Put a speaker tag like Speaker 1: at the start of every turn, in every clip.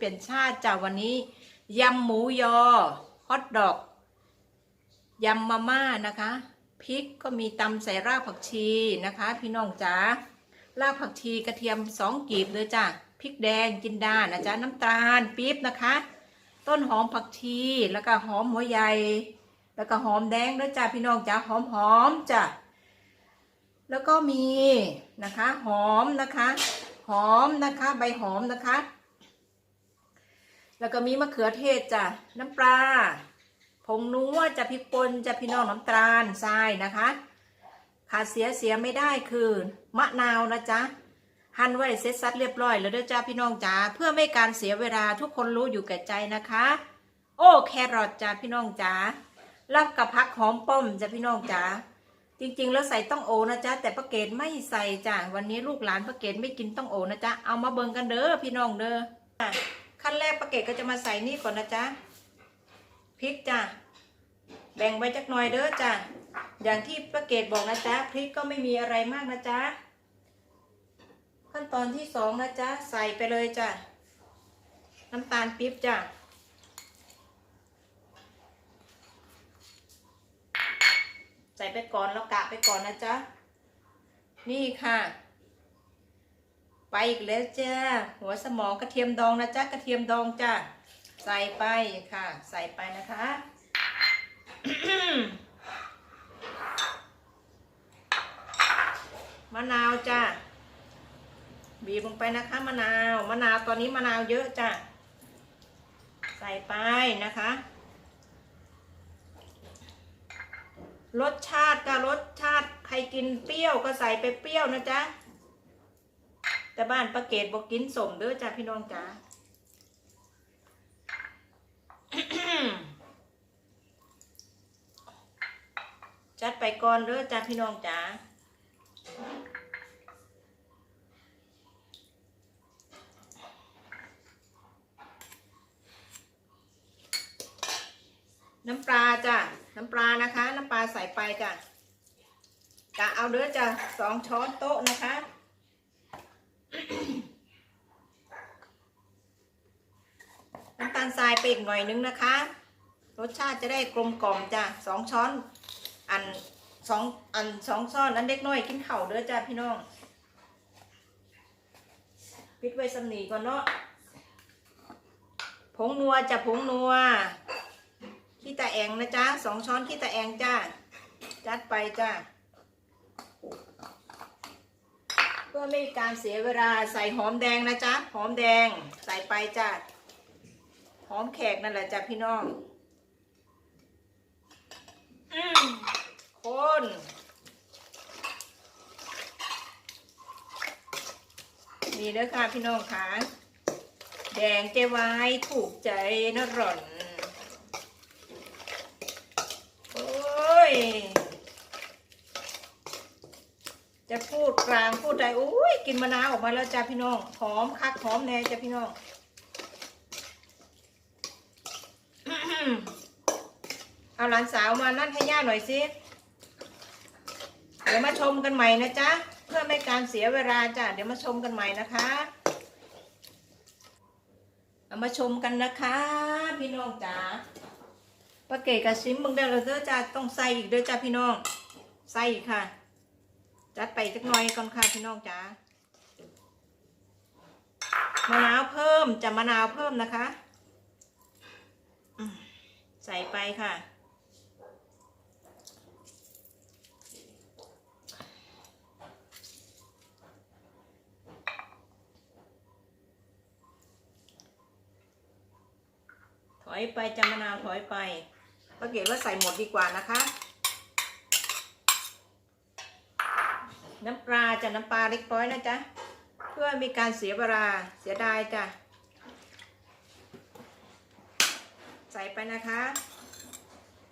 Speaker 1: เปลี่ยนชาติจากวันนี้ยำหมูยอฮอทดอกยำมาม่านะคะพริกก็มีตำใส่รากผักชีนะคะ พี่น้องจ๋ารากผักชีกระเทียมสองกีบเลยจ้ะพริกแดงจินดานะจ๊ะน้ำตาลปี๊บนะคะ ต้นหอมผักชีแล้วก็หอมหัวใหญ่แล้วก็หอมแดงด้วยจ้ะพี่น้องจ๋าหอมหอมๆจ้ะแล้วก็มีนะคะหอมนะคะ หอมนะคะ ใบหอมนะคะ แล้วก็มีมะเขือเทศจ้ะน้ำปลาผงนัวจะพริกป่นจะพี่น้องน้ำตาลทรายนะคะ ขาดเสียเสียไม่ได้คือ มะนาวนะจ๊ะหั่นไว้เสร็จสัดเรียบร้อยแล้วเด้อจ้าพี่น้องจ๋าเพื่อไม่การเสียเวลาทุกคนรู้อยู่แก่ใจนะคะ โอ้แครอทจ้าพี่น้องจ๋าแล้วกับพักหอมป้อมจ้ะพี่น้องจ๋าจริงๆ แล้วใส่ต้องโอนะจ๊ะแต่ป้าเกดไม่ใส่จ้ะวันนี้ลูกหลานป้าเกดไม่กินต้องโอนะจ๊ะเอามาเบิ่งกันเด้อพี่น้องเด้อ ขั้นแรกป้าเกดก็จะมาใส่นี่ก่อนนะจ๊ะพริกจ้ะแบ่งไว้จักหน่อยเด้อจ้ะอย่างที่ป้าเกดบอกนะจ๊ะพริกก็ไม่มีอะไรมากนะจ๊ะขั้นตอนที่สองนะจ๊ะใส่ไปเลยจ้ะน้ำตาลปี๊บจ้ะใส่ไปก่อนแล้วกะไปก่อนนะจ๊ะนี่ค่ะ ไปอีกแล้วจ้าหัวสมองกระเทียมดองนะจ๊ะกระเทียมดองจ้ะใส่ไปค่ะ ใส่ไปนะคะ มะนาวจ้ะบีบลงไปนะคะ มะนาวมะนาวตอนนี้มะนาวเยอะจ้ะใส่ไปนะคะ รสชาติก็รสชาติใครกินเปรี้ยวก็ใส่ไปเปรี้ยวนะจ๊ะ แต่บ้านประเกตบอกกินสมเด้อจ้ะพี่น้องจ๋าจัดไปก่อนเด้อจ้ะพี่น้องจ๋าน้ำปลาจ้ะ น้ำปลานะคะ น้ำปลาใส่ไปจ้ะกะเอาเด้อจ้ะสองช้อนโต๊ะนะคะ น้ำตาล ทรายไปอีกหน่อยนึงนะคะ รสชาติจะได้กลมกล่อมจ้ะสองช้อนอันสองอันสองช้อนอันเล็กน้อยกินเข่าเด้อจ้ะพี่น้องปิดไว้สำนีก่อนเนาะผงนัวจะผงนัวขี้ตาแองนะจ๊ะสองช้อนขี้ตาแองจ้าจัดไปจ้าเพื่อไม่ให้การเสียเวลาใส่หอมแดงนะจ๊ะหอมแดงใส่ไปจ้า หอมแขกนั่นแหละจ้ะพี่น้องอืมคนนี่เด้อค่ะพี่น้องค่ะแดงเจไว้ถูกใจนะหล่อน โอ้ย จะพูดกลางพูดใดโอ้ย กินมะนาวออกมาแล้วจ้าพี่น้อง หอมคักหอมแน่จ้าพี่น้อง เอาหลานสาวมานั่นให้ย่าหน่อยสิ เดี๋ยวมาชมกันใหม่นะจ๊ะ เพื่อไม่การเสียเวลาจ้ะ เดี๋ยวมาชมกันใหม่นะคะเอามาชมกันนะคะ พี่น้องจ๋าปลาเก๋กับซิมมึงได้แล้วเด้อจ้าต้องใส่อีกเด้อจ้าพี่น้องใส่อีกค่ะ จัดไปจักหน่อยก่อนค่ะพี่น้องจ้ามะนาวเพิ่มจะมะนาวเพิ่มนะคะ ใส่ไปค่ะ ถอยไปจะมะนาวถอยไปป้าเกดว่าใส่หมดดีกว่านะคะ น้ำปลาจะน้ำปลาเล็กน้อยนะจ๊ะ เพื่อมีการเสียเวลาเสียดายจ้ะ ใส่ไปนะคะ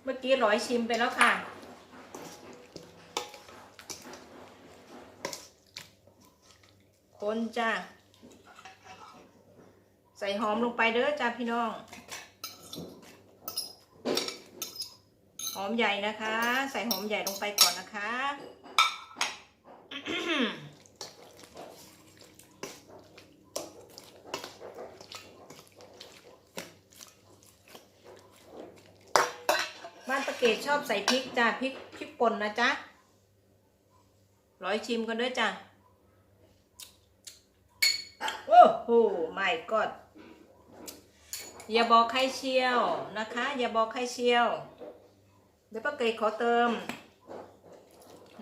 Speaker 1: เมื่อกี้ร้อยชิมไปแล้วค่ะ คนจ้ะใส่หอมลงไปเด้อจ้าพี่น้อง หอมใหญ่นะคะ ใส่หอมใหญ่ลงไปก่อนนะคะ ป้าเกดชอบใส่พริกจ้ะพริกพริกป่นนะจ๊ะร้อยชิมกันด้วยจ้ะโอ้โหไม่กอดอย่าบอกใครเชียวนะคะ อย่าบอกใครเชียว เดี๋ยวป้าเกดขอเติม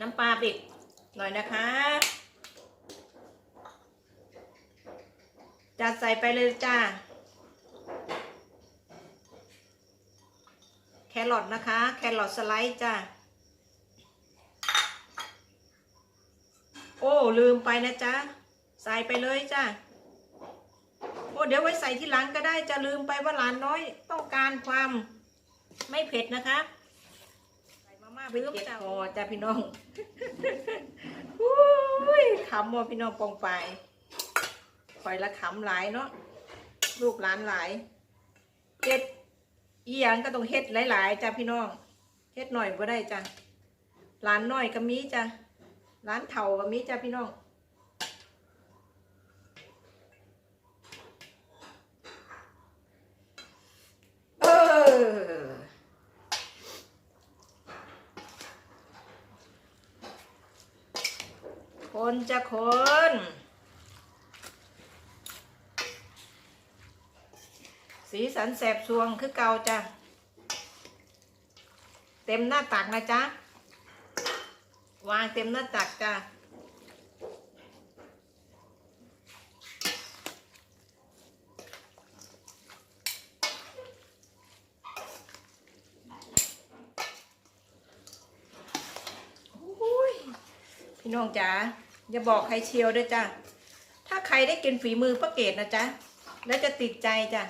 Speaker 1: น้ำปลาปิดหน่อยนะคะจัดใส่ไปเลยจ้า ครอทนะคะ แครอทสไลด์จ้าโอ้ลืมไปนะจ๊ะ ใส่ไปเลยจ้าโอ้เดี๋ยวไว้ใส่ที่หลังก็ได้จะลืมไปว่าหลานน้อยต้องการความไม่เผ็ดนะคะใส่มาม่าไปลูกจ้าโอ้จ้าพี่น้องอุ้ยขำว่ะพี่น้องปองไปคอยละขำหลายเนาะลูกหลานหลายเฮ็ด อีหยังก็ต้องเฮ็ดหลายๆจ้ะพี่น้องเฮ็ดหน่อยก็ได้จ้ะหลานน้อยก็มีจ้ะหลานเฒ่าก็มีจ้ะพี่น้องเออคนจะคน สีสันแสบสวงคือเก่าจ้ะ เต็มหน้าตักนะจ๊ะ วางเต็มหน้าตักจ้ะพี่น้องจ๋าอย่าบอกใครเชียวด้วยจ้ะ ถ้าใครได้กินฝีมือป้าเกดนะจ๊ะ แล้วจะติดใจจ้ะ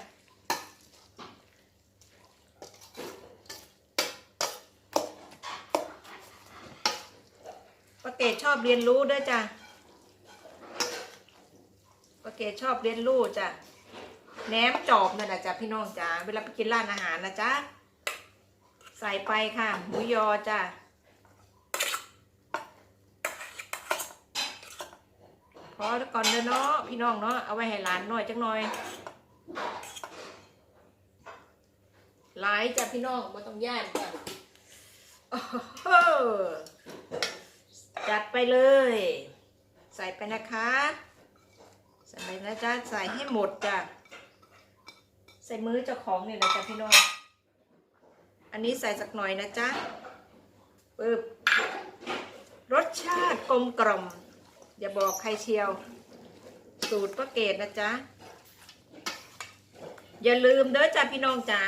Speaker 1: เกดชอบเรียนรู้ด้วยจ้ะป้าเกดชอบเรียนรู้จ้ะแหนมจอบนั่นแหละจ้ะพี่น้องจ๋าเวลาไปกินร้านอาหารนะจ๊ะใส่ไปค่ะหมูยอจ้ะพอก่อนเด้อเนาะพี่น้องเนาะเอาไว้ให้หลานหน่อยจังหน่อยหลายจ้ะพี่น้องไม่ต้องย่านจ้ะโอ้โห จัดไปเลย ใส่ไปนะคะ ใส่ไปนะจ๊ะใส่ให้หมดจ้ะใส่มือเจ้าของเนี่ยนะจ๊ะพี่น้องอันนี้ใส่สักหน่อยนะจ๊ะปึ๊บรสชาติกลมกล่อมอย่าบอกใครเชียว สูตรป้าเกดนะจ๊ะอย่าลืมเด้อจ้าพี่น้องจ๋า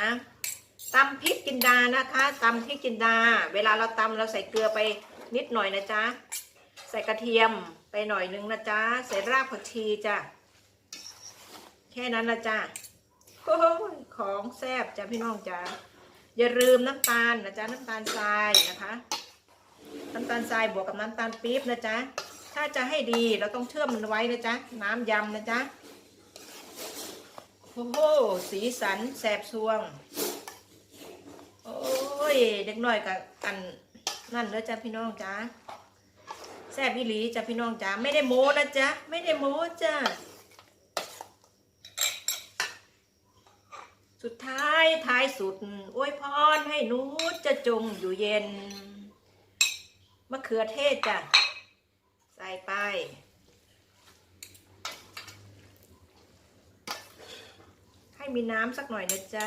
Speaker 1: ตำพริกจินดานะคะตำพริกจินดา เวลาเราตำเราใส่เกลือไปนิดหน่อยนะจ๊ะ ใส่กระเทียมไปหน่อยนึงนะจ๊ะ ใส่รากผักชีจ้ะ แค่นั้นละจ้ะโอ้ยของแซ่บจ้ะพี่น้องจ๋าอย่าลืมน้ำตาลนะจ๊ะน้ำตาลทรายนะคะ น้ำตาลทรายบวกกับน้ำตาลปี๊บนะจ๊ะ ถ้าจะให้ดีเราต้องเชื่อมมันไว้นะจ๊ะ น้ำยำนะจ๊ะโอ้โหสีสันแสบสวง โอ้ย เด็กน้อยกับอันนั่นแล้วจ้ะพี่น้องจ้า ซ่บพี่หลีจ้ะพี่น้องจ้าไม่ได้โม้นะจ๊ะไม่ได้โม้จ้ะสุดท้ายท้ายสุดอวยพรให้หนูจะจงอยู่เย็นมะเขือเทศจ้ะใส่ไปให้มีน้ำสักหน่อยนะจ๊ะ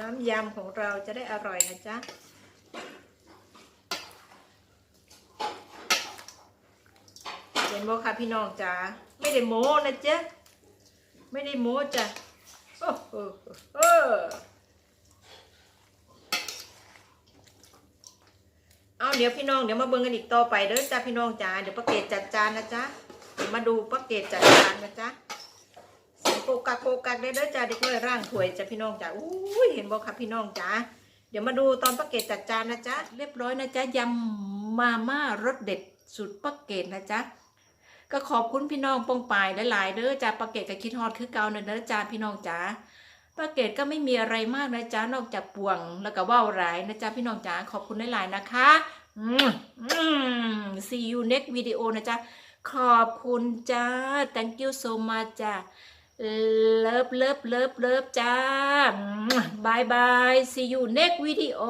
Speaker 1: น้ำยำของเราจะได้อร่อยนะจ๊ะ เห็นบ่ค่ะพี่น้องจ๋าไม่ได้โม้นะเจ๊ไม่ได้โม้จ้ะโอ้โหเออเอาเดี๋ยวพี่น้องเดี๋ยวมาเบิ่งกันอีกต่อไปเด้อจ้าพี่น้องจ๋าเดี๋ยวป้าเกดจัดจานนะจ๊ะเดี๋ยวมาดูป้าเกดจัดจานนะจ๊ะส่โปกักโปกักได้เด้อจ้าเด็กน้อยร่างถวยจ้ะพี่น้องจ๋าอุ้ยเห็นบ่ครับพี่น้องจ๋าเดี๋ยวมาดูตอนป้าเกดจัดจานนะจ๊ะเรียบร้อยนะจ๊ะยำมาม่ารสเด็ดสุดป้าเกดนะจ๊ะ ก็ขอบคุณพี่น้องปองปายหลายๆเด้อจ้าป้าเกดก็คิดฮอดคือเก่านะเด้อจ้าพี่น้องจ๋าป้าเกดก็ไม่มีอะไรมากนะจ๊ะนอกจากป่วงแล้วก็ว่าวร้ายนะจ๊ะพี่น้องจ๋าขอบคุณหลายๆนะคะอืมอืม see you next video นะจ๊ะขอบคุณจ้า thank you so much จ้า love love love love จ้าบายบาย see you next video